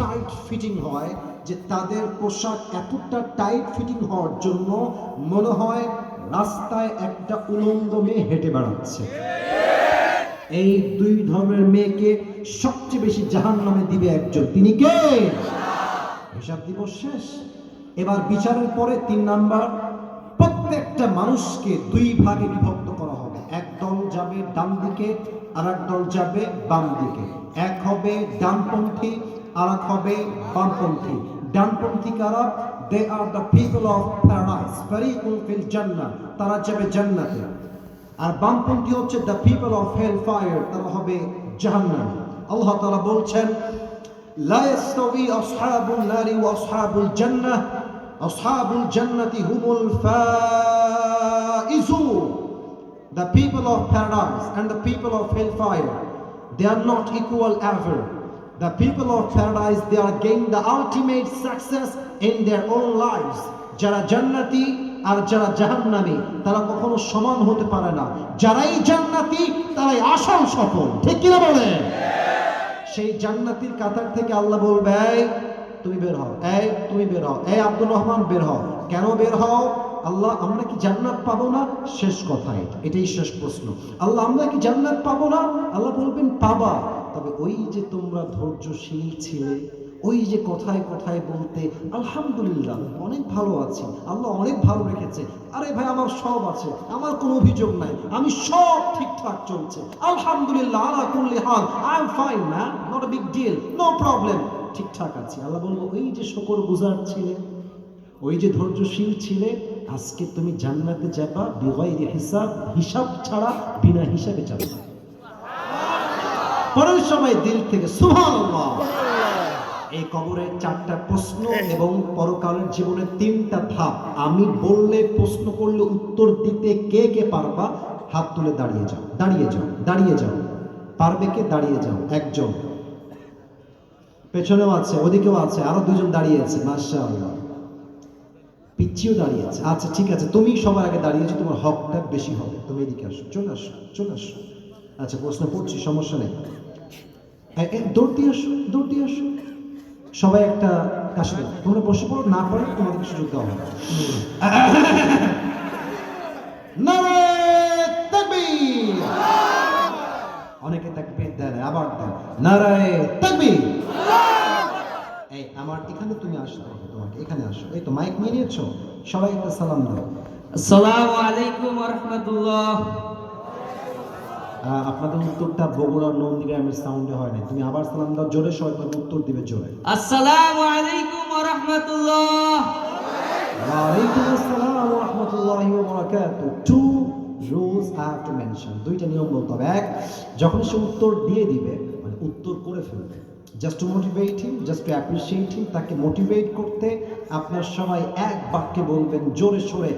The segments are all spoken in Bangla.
টাইট ফিটিং হয় যে তাদের পোশাক এতটা টাইট ফিটিং হওয়ার জন্য মনে হয় রাস্তায় একটা উলঙ্গ মেয়ে হেঁটে বেড়াচ্ছে। এই দুই ধর্মের মেয়েকে সবচেয়ে বেশি জাহান নামে দিবে একজন। তিনি কে? হিসাব দিবস শেষ। এবার বিচারের পরে তিন নাম্বার, প্রত্যেকটা মানুষকে দুই ভাগে বিভক্ত করা হবে। এক দল যাবে ডান দিকে আর এক দল যাবে বাম দিকে। এক হবে ডানপন্থী আর এক হবে বামপন্থী ডানপন্থী কারা they are the people of paradise Fariqul ফিল জান্নাহ তারা যাবে জান্নাতে আর বামপন্থী হচ্ছে the people of hell fire তারা হবে জাহান্নাম আল্লাহ তাআলা বলছেন لا يستوي أصحاب النار وأصحاب الجنة أصحاب الجنة هم الفائزون The people of paradise and the people of hellfire they are not equal ever The people of paradise, they are gaining the ultimate success in their own lives. যারা জান্নাতি আর যারা জাহান্নামী, তারা কখনো সমান হতে পারে না। যারাই জান্নাতি, তারাই আসল সফল। ঠিক কিনা বলে? সেই জান্নাতির কাতার থেকে আল্লাহ বলবে তুমি বের হও। এই, তুমি বের হও। এই আব্দুর রহমান, বের হও। কেন বের হও? আল্লাহ, আমরা কি জান্নাত পাবো না? শেষ কথা এটাই শেষ প্রশ্ন। আল্লাহ, আমরা কি জান্নাত পাবো না? আল্লাহ বলবেন, পাবা। তবে ওই যে তোমরা ধৈর্যশীল ছিলে, ওই যে কথায় কথায় বলতে, আলহামদুলিল্লাহ, অনেক ভালো আছি, আল্লাহ অনেক ভালো রেখেছে, আরে ভাই আমার সব আছে, আমার কোনো অভিযোগ নাই, আমি সব ঠিকঠাক চলছে, আলহামদুলিল্লাহ, আলা কুল্লি হাল I am fine man not a big deal no problem ঠিকঠাক আছি। আল্লাহ বলব ওই যে শকর গুজার ছিলে, ওই যে ধৈর্যশীল ছিলে, আজকে তুমি জান্নাতে যাবা, বিগাইরি হিসাব হিসাব ছাড়া, বিনা হিসাবে যাবে পরের সময় দিল থেকে সুবহানাল্লাহ। এই কবরের চারটা প্রশ্ন এবং পরকালের জীবনের তিনটা ধাপ। আমি বললে প্রশ্ন করলে উত্তর দিতে কে কে পারবা? হাত তুলে দাঁড়িয়ে যাও দাঁড়িয়ে যাও দাঁড়িয়ে যাও। পারবে কে? দাঁড়িয়ে যাও একজন। পেছনেও আছে ওদিকেও আছে আরও দুজন দাঁড়িয়ে আছে মাশাআল্লাহ। পিচ্ছিও দাঁড়িয়ে আছে। আচ্ছা ঠিক আছে তুমি সবার আগে দাঁড়িয়েছো তোমার হকটা বেশি হবে। তুমি এদিকে আসো চলে আসো চলে আসো। আচ্ছা প্রশ্ন পড়ছি সমস্যা নেই। আসো সবাই একটা তোমরা বসে পড়ো না সুযোগ দেওয়া হবে। অনেকে তাকবীর আবার দেয়। নারায়ে তাকবীর। এই আমার এখানে তুমি আসতে হবে তোমাকে এখানে আসো। এই তো মাইক নিয়েছো? সবাই একটা সালাম দাও। আসসালামু আলাইকুম আহ, আপনাদের উত্তরটা বগুড়া নন্দীগ্রামের সাউন্ডে হয় না তুমি আবার সালাম দাও জোরে সবাই উত্তর দিবে জোরে। আসসালামু আলাইকুম রহমতুল্লাহ। ওয়ালাইকুম আসসালাম ওয়া রাহমাতুল্লাহি ওয়া বারাকাতুহু two rules I have to mention দুইটা নিয়ম বলতে হবে। এক যখন সে উত্তর দিয়ে দিবে মানে উত্তর করে ফেলবে just to motivate him just to appreciate him তাকে মোটিভেট করতে আপনার সবাই এক বাক্যে বলবেন জোরে সোরে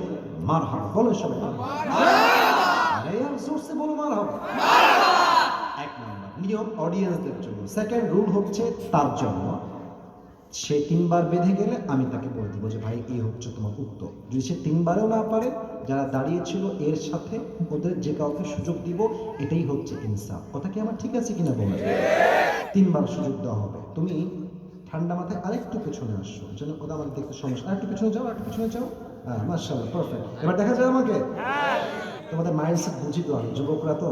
মার হাবা বলো সবাই আর জোরসে বলো মার হাবা। এক নম্বর নিয়ম অডিয়েন্সদের জন্য। সেকেন্ড রুল হচ্ছে তার জন্য। সে তিনবার বেঁধে গেলে আমি তাকে বলে দেবো যে ভাই এই হচ্ছে তোমার উত্তর। যদি সে তিনবারেও না পারে যারা দাঁড়িয়েছিল এর সাথে ওদের যে কাউকে সুযোগ দিব এটাই হচ্ছে ইনসাফ। কথা কি আমার ঠিক আছে কিনা বলে? তিনবার সুযোগ দেওয়া হবে। তুমি ঠান্ডা মাথায় আরেকটু পেছনে আসছো যেন ওটা আমার দেখতে সমস্যা আরেকটু পেছনে যাও আরেকটু পেছনে যাও। হ্যাঁ মার্শাল্লাহ পারফেক্ট এবার দেখা যায় আমাকে। তোমাদের মাইন্ডসেট বুঝি তো আমি, যুবকরা তো।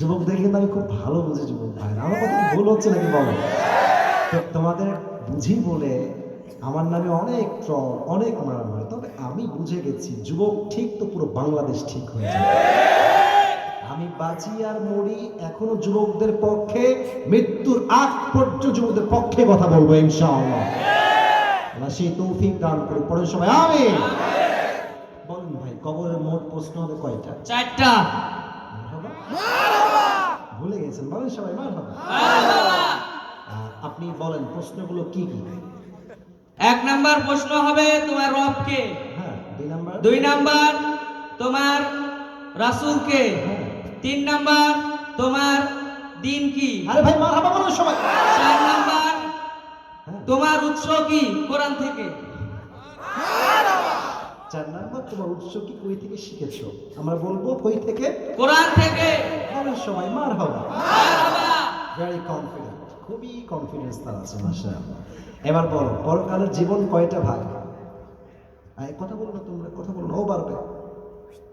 যুবকদের কিন্তু আমি খুব ভালো বুঝি, যুবক ভাই আমার কথা ভুল হচ্ছে নাকি বলো? তো তোমাদের বুঝি বলে আমার নামে অনেক ট্রল অনেক মারামারি তবে আমি বুঝে গেছি, যুবক ঠিক তো পুরো বাংলাদেশ ঠিক হয়ে যাবে। আমি বাঁচি আর মরি এখনও যুবকদের পক্ষে, মৃত্যুর আগ পর্যন্ত যুবকদের পক্ষে কথা বলব ইনশাআল্লাহ। আল্লাহ সেই তৌফিক দান করে পরে সবাই আমি কবরের মোট প্রশ্ন হবে কয়টা? চারটা। ভুলে গেছেন বলেন সবাই মার আপনি বলেন প্রশ্নগুলো কি কি? এক নাম্বার প্রশ্ন হবে তোমার রবকে। হ্যাঁ দুই নাম্বার? দুই নাম্বার তোমার রাসূলকে। হ্যাঁ। তিন নাম্বার তোমার দিন কি আরে ভাই মার হাবা বলেন সবাই। চার নাম্বার হ্যাঁ। তোমার উৎস কি কোরআন থেকে? চার বা তোমার উৎস কি? কই থেকে শিখেছো? আমরা বলব কই থেকে? কোরআন থেকে। বলেন সবাই মার হাবা। ভেরি কনফিডেন্ট খুবই কনফিডেন্স তার আছে মাসা এবার বলো পরকালের জীবন কয়টা ভাগ? কথা বলো না তোমরা কথা বলো না ও পারবে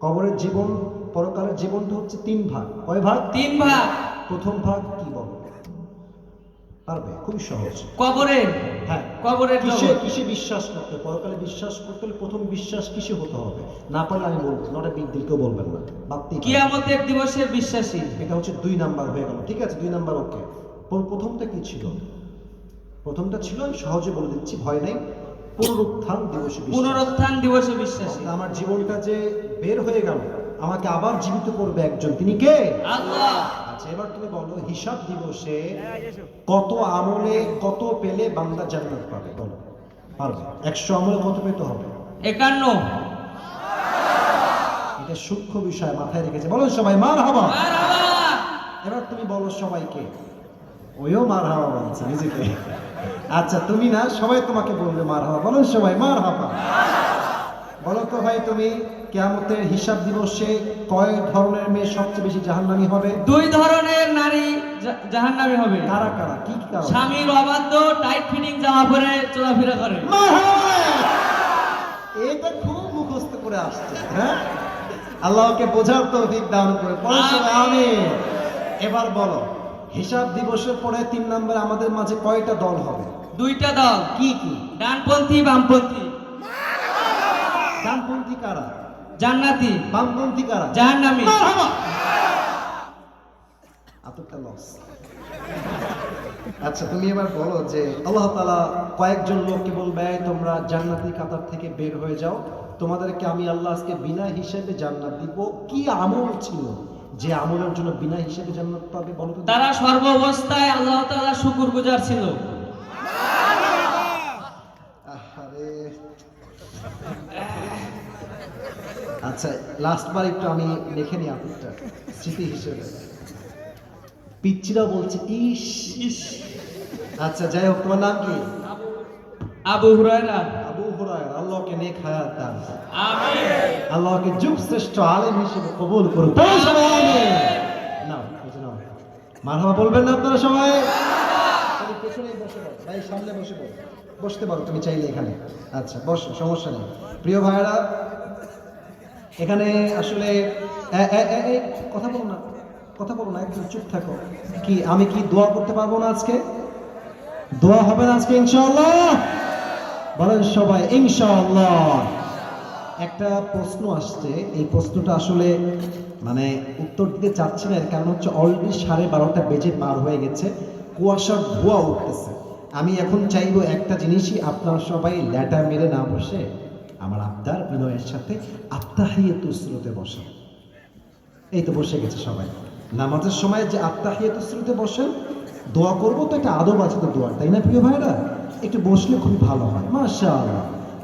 কবরের জীবন পরকালের জীবনটা হচ্ছে তিন ভাগ। কয় ভাগ? তিন ভাগ। প্রথম ভাগ কি বলো? পারবে? খুবই সহজ। কবরের হ্যাঁ। কবরের কিসে কিসে বিশ্বাস করতে? পরকালে বিশ্বাস করতে হলে প্রথম বিশ্বাস কিসে হতে হবে? না পারলে আমি বলব নট বিগ দিল কেউ বলবেন না। পারেন। কিয়ামতের দিবসের বিশ্বাসী। এটা হচ্ছে দুই নাম্বার হয়ে গেল। ঠিক আছে দুই নাম্বার ওকে। প্রথমটা কি ছিল? প্রথমটা ছিল আমি সহজে বলে দিচ্ছি ভয় নাই। পুনরুত্থান দিবসে বিশ্বাস। পুনরুত্থান দিবসে বিশ্বাসী। আমার জীবনটা যে বের হয়ে গেল আমাকে আবার জীবিত করবে একজন। তিনি কে? আল্লাহ। আচ্ছা এবার তুমি বলো হিসাব দিবসে কত আমলে কত পেলে বান্দা জান্নাত পাবে? বলো। পারবে? একশো আমলে কত পেতে হবে? একান্ন। এটা সূক্ষ্ম বিষয় মাথায় রেখেছে। বলো সবাই মার হাবা এবার তুমি বলো সবাইকে। ওইও মার হাওয়া বলছে নিজেকে। আচ্ছা তুমি না সবাই তোমাকে বলবে মার হাওয়া বলো সবাই মার হাবা বলো তো ভাই তুমি কেয়ামতের হিসাব দিবসে কয় ধরনের মেয়ে সবচেয়ে বেশি জাহান্নামী হবে? দুই ধরনের নারী জাহান্নামী হবে। কারা কারা? কি কারণ স্বামীর অবাধ্য টাইট ফিটিং জামা পরে চলাফেরা করে। এটা খুব মুখস্থ করে আসছে হ্যাঁ? আল্লাহকে বোঝার তৌফিক দান করে। আমিন। এবার বলো হিসাব দিবসের পরে তিন নম্বরে আমাদের মাঝে কয়টা দল হবে? দুইটা দল। কি কি? ডানপন্থী বামপন্থী। ডানপন্থী কারা? জান্নাতি। বামপন্থী কারা? জাহান্নামী। আতরটা লস আচ্ছা তুমি এবার বলো যে আল্লাহ তালা কয়েকজন লোককে বলবে "এই তোমরা জান্নাতি কাতার থেকে বের হয়ে যাও। তোমাদেরকে আমি আল্লাহ আজকে বিনা হিসেবে জান্নাত দিব। কি আমল ছিল যে আমলের জন্য বিনা হিসেবে জান্নাত পাবে বলো তারা সর্ব অবস্থায় আল্লাহ তাআলা শুকুর গুজার ছিল। আচ্ছা লাস্ট বার একটু আমি লিখে নিই আপনারটা স্মৃতি হিসেবে। পিচ্ছিরাও বলছে ইস ইস, আচ্ছা যাই হোক তোমার নাম কি? আবু হুরায়রা। আবু হুরায়রা আল্লাহকে নেক হায়াত দান। আমিন। আল্লাহকে যুগ শ্রেষ্ঠ আলেম হিসেবে কবুল করুন বলো সবাই আমিন। নাও এই নাও। মারহাবা বলবেন না আপনারা সবাই? তুমি পেছনেই বসে পড়ো ভাই সামনে বসে পড়ো বসতে পারো তুমি চাইলে এখানে। আচ্ছা বস সমস্যা নেই। প্রিয় ভাইয়েরা এখানে আসলে কথা বলো না, কথা বলো না, একদম চুপ থাকো। কি, আমি কি দোয়া করতে পারব না আজকে? দোয়া হবে না আজকে, ইনশাআল্লাহ? বলেন সবাই, ইনশাআল্লাহ। একটা প্রশ্ন আসছে, এই প্রশ্নটা আসলে মানে উত্তর দিতে চাচ্ছি না কারণ হচ্ছে অলরেডি সাড়ে বারোটা বেজে পার হয়ে গেছে, কুয়াশার ধোয়া উঠতেছে। আমি এখন চাইব একটা জিনিসই আপনারা সবাই ল্যাটা মেরে না বসে আমার আবদার বিনয়ের সাথে আত্মাহিয়ত স্রোতে বসেন। এই তো বসে গেছে সবাই। নামাজের সময় যে আত্মাহিয়ত স্রোতে বসেন, দোয়া করব তো একটা আদব আছে তো দোয়ার তাই না প্রিয় ভাইরা? একটু বসলে খুবই ভালো হয় মাশা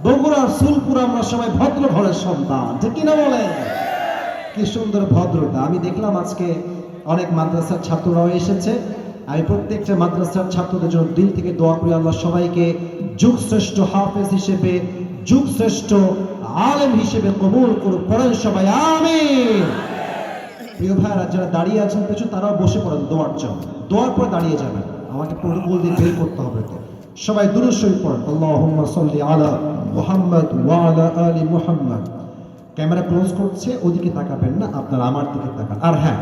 বগুড়ার সুলপুর আমরা সবাই ভদ্র ঘরের সন্তান যে কিনা বলে কি সুন্দর ভদ্রতা। আমি দেখলাম আজকে অনেক মাদ্রাসার ছাত্ররাও এসেছে। আমি প্রত্যেকটা মাদ্রাসার ছাত্রদের জন্য দিল থেকে দোয়া করি আল্লাহ সবাইকে যুগ শ্রেষ্ঠ হাফেজ হিসেবে যুগ শ্রেষ্ঠ আলেম হিসেবে কবুল করুক, পড়েন সবাই, আমিন। প্রিয় ভাইরা যারা দাঁড়িয়ে আছেন কিছু তারাও বসে পড়েন, দোয়ার জন্য। দোয়ার পরে দাঁড়িয়ে যাবেন। আমাকে প্রোটোকল দিয়ে বের করতে হবে তো। সবাই দূরে সই পড়েন। আল্লাহুম্মা সাল্লি আলা মুহাম্মদ ওয়া আলা আলি মুহাম্মদ। ক্যামেরা ক্লোজ করছে, ওদিকে তাকাবেন না, আপনারা আমার দিকে তাকান। আর হ্যাঁ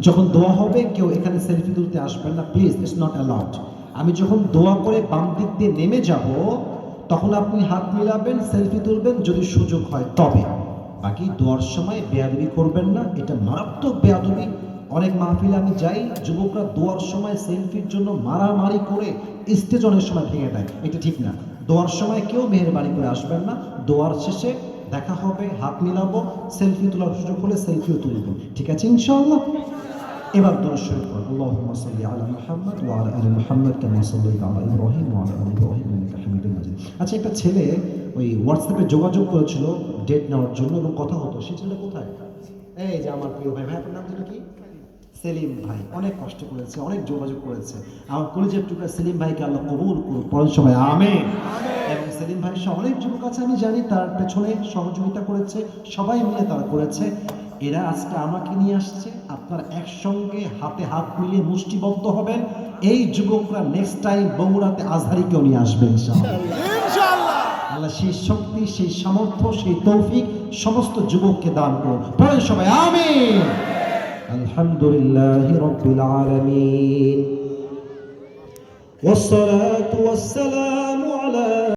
যখন দোয়া হবে, কেউ এখানে সেলফি তুলতে আসবেন না, প্লিজ ইটস নট অ্যালাউড আমি যখন দোয়া করে বাম দিক দিয়ে নেমে যাব তখন আপনি হাত মিলাবেন সেলফি তুলবেন, যদি সুযোগ হয় তবে। বাকি দোয়ার সময় বেয়াদবি করবেন না, এটা মারাত্মক বেয়াদবি। অনেক মাহফিলে আমি যাই, যুবকরা দোয়ার সময় সেলফির জন্য মারামারি করে স্টেজ অনেক সময় ভেঙে দেয়। এটা ঠিক না। দোয়ার সময় কেউ মেহেরবানি করে আসবেন না। দোয়ার শেষে দেখা হবে, হাত মিলাবো সেলফি তোলার সুযোগ হলে সেলফিও তুলব। ঠিক আছে, ইনশাআল্লাহ? এবার দরুদ শরীফ পড়ুন আল্লাহুম্মা সাল্লি আলা মুহাম্মদ ওয়া আলা আলি মুহাম্মদ কামা সাল্লাইতা আলা ইব্রাহিম ওয়া আলা আলি ইব্রাহিম ইন্নাকা হামিদুম মাজিদ। আচ্ছা একটা ছেলে ওই হোয়াটসঅ্যাপে যোগাযোগ করেছিল ডেট নেওয়ার জন্য এবং কথা হতো। সেই ছেলেটা কোথায়? এই যে আমার প্রিয় ভাই। ভাই আপনার নাম ছিল কি? সেলিম ভাই। অনেক কষ্ট করেছে অনেক যোগাযোগ করেছে। আমার কলেজের টুকরা সেলিম ভাইকে আল্লাহ কবুল করুন পরের সবাই আমেন। এবং সেলিম ভাই সহ অনেক যুবক আছে। আমি জানি তার পেছনে সহযোগিতা করেছে। সবাই মিলে তারা করেছে। এরা আজকে আমাকে নিয়ে আসছে আপনার একসঙ্গে হাতে হাত মিলিয়ে মুষ্টিবদ্ধ হবেন এই যুবকরা নেক্সট টাইম বগুড়াতে আজহারিকেও নিয়ে আসবে ইনশাআল্লাহ আল্লাহ সেই শক্তি সেই সামর্থ্য সেই তৌফিক সমস্ত যুবককে দান করুন পড়েন সবাই আমিন আলহামদুলিল্লাহ রব্বিল আলামিন والصلاة والسلام